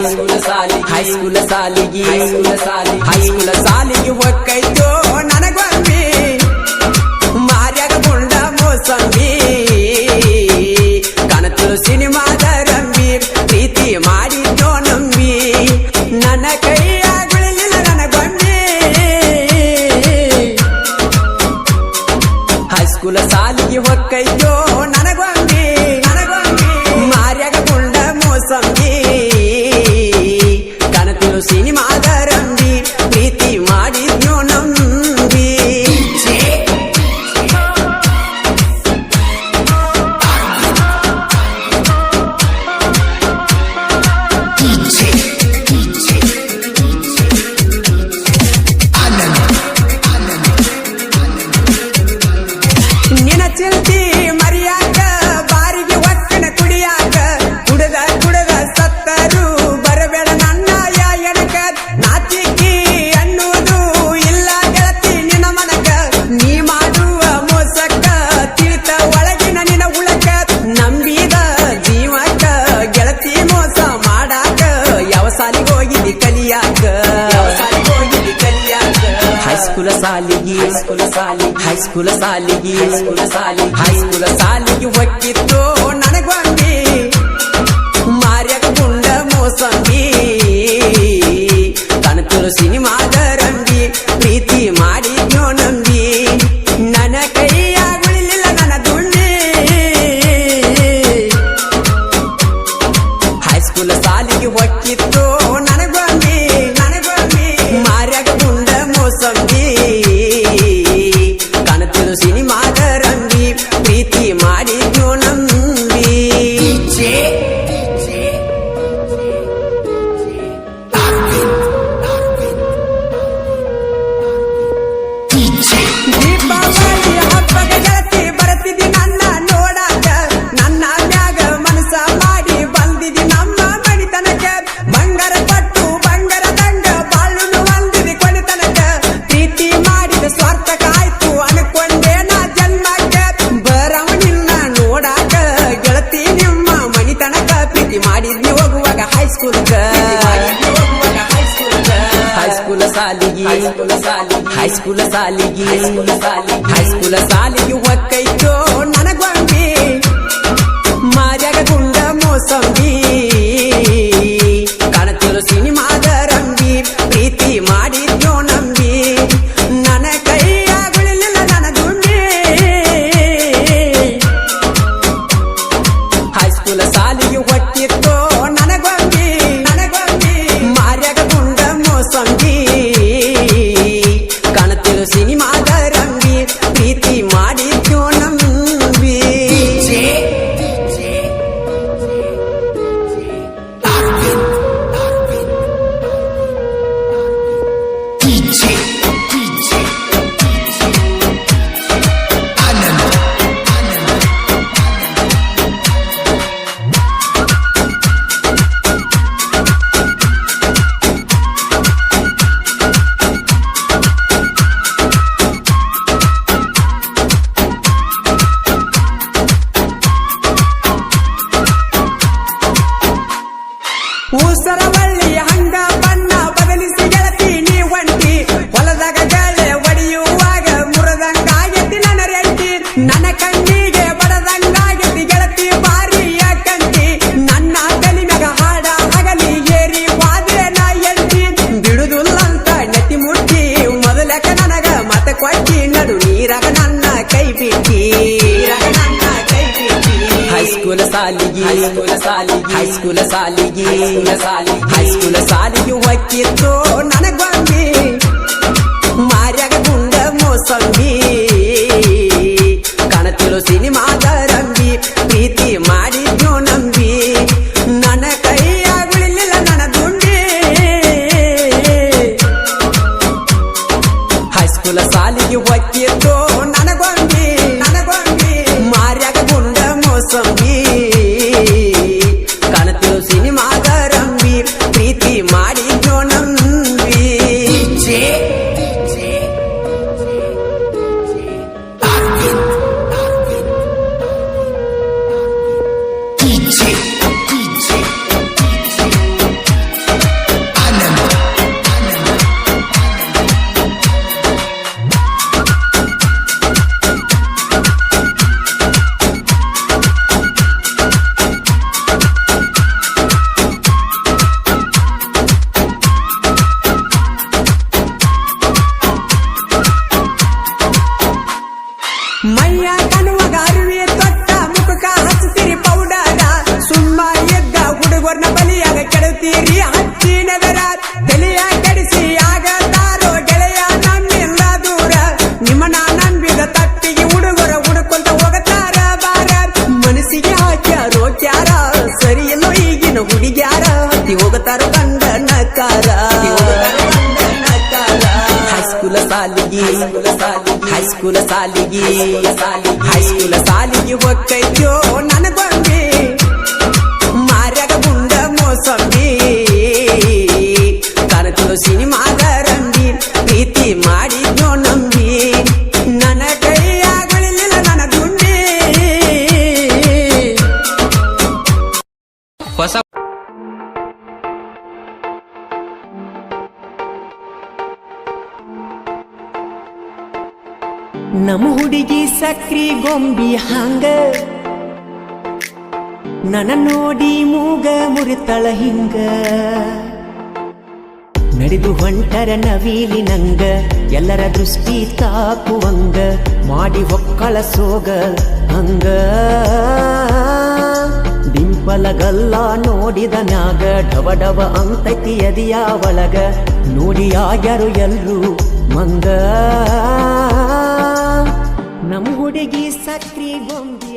ಹೈಸ್ಕೂಲ ಸಾಲಿಗಿ ಹೈಸ್ಕೂಲ ಸಾಲಿ ಹೈಸ್ಕೂಲ ಸಾಲಿಗಿ ಒಕ್ಕೈತೋ ನನಗೊಂಬಿ ಮಾರ್ಯಾಗ ಗುಂಡ ಮೋಸಂಬಿ ಕನತು ಸಿನಿಮಾದ ರಂಬಿ ಪ್ರೀತಿ ಮಾಡಿದ್ದೋ ನಂಬಿ ನನ್ನ ಕೈಯಾಗ ಬೆಳಿಲಿಲ್ಲ ನನಗೊಂಬಿ ಹೈಸ್ಕೂಲ ಸಾಲಿಗಿ ಒಕ್ಕೈತೋ ನನಗೊಂಬಿ ಹೈಸ್ಕೂಲ ಸಾಲಿಗೆ ಹೈಸ್ಕೂಲ ಸಾಲಿ ಹೈಸ್ಕೂಲ ಸಾಲಿಗೆ ಹೈಸ್ಕೂಲ ಸಾಲಿ ಹೈಸ್ಕೂಲ ಸಾಲಿಗೆ ಒಕ್ಕಿತ್ತು ನನಗೊಂದಿ ಮಾರ್ಯಾಗ ಗುಂಡ ಮೋಸಂಬಿ. ಕನಕರು ಸಿನಿಮಾದ ರಂಬಿ. ಪ್ರೀತಿ ಮಾಡಿದ್ಯೋ ನಂಬಿ. ನನ್ನ ಕೈಯಾಗ ಉಳಿಲಿಲ್ಲ ನನ್ನ ದುಣ್ಣಿ. ಹೈಸ್ಕೂಲ ಸಾಲಿಗೆ ಒಕ್ಕಿತ್ತು ನನಗೊಂದಿ ಸಾಲಿಗಿ ಹೈಸ್ಕೂಲ ಸಾಲಿಗಿ ಹೈಸ್ಕೂಲ ಸಾಲಿಗಿ ಒಕ್ಕೈತೋ ನನಗ ರಗ ನನ್ನ ಕೈ ಬಿಟ್ಟಿ. ರಗ ನನ್ನ ಕೈ ಬಿಟ್ಟಿ ಹೈಸ್ಕೂಲ ಸಾಲಿಗೆ. ಹೈಸ್ಕೂಲ ಸಾಲಿಗೆ. ಹೈಸ್ಕೂಲ ಸಾಲಿಗೆ. ಸಾಲಿ ಸಾಲಿಗೆ ಹೈಸ್ಕೂಲ ಸಾಲಿಗೆ ಹೊಕ್ಕಿತ್ತು ನನಗೊಂದಿ ಮಾರ್ಯಾಗ ಗುಂಡ ಮೋಸಂಬಿ. ಹೈಸ್ಕೂಲ ಸಾಲಿಗಿ ಹೈಸ್ಕೂಲ ಸಾಲಿಗಿ ಹೊಕ್ಕೈತ್ಯೋ ನನಗೊಂದಿ? ಮಾರ್ಯಾಗ ಗುಂಡ ಮೋಸಂಬಿ ಕನಕಲು ಸಿನಿಮಾದ ನಮ್ಮ ಹುಡುಗಿ ಸಕ್ರಿ ಗೊಂಬಿ ಹಂಗ. ನನ ನೋಡಿ ಮೂಗ ಮುರಿತಳ ಹಿಂಗ. ನಡೆದು ಹೊಂಟರ ನವೀಲಿ ನಂಗ, ಎಲ್ಲರ ದೃಷ್ಟಿ ತಾಕುವಂಗ, ಮಾಡಿ ಒಕ್ಕಳ ಸೋಗ ಹಂಗ. ಡಿಂಪಲಗಲ್ಲ ನೋಡಿದ ನ್ಯಾಗ, ಡವ ಡವ ಅಂತೈತಿ ಎದಿಯ ಒಳಗ, ನೋಡಿ ಎಲ್ರು ಮಂಗ. ನಮ್ ಹುಡುಗಿ ಸಕ್ರಿ ಗೊಂಬಿ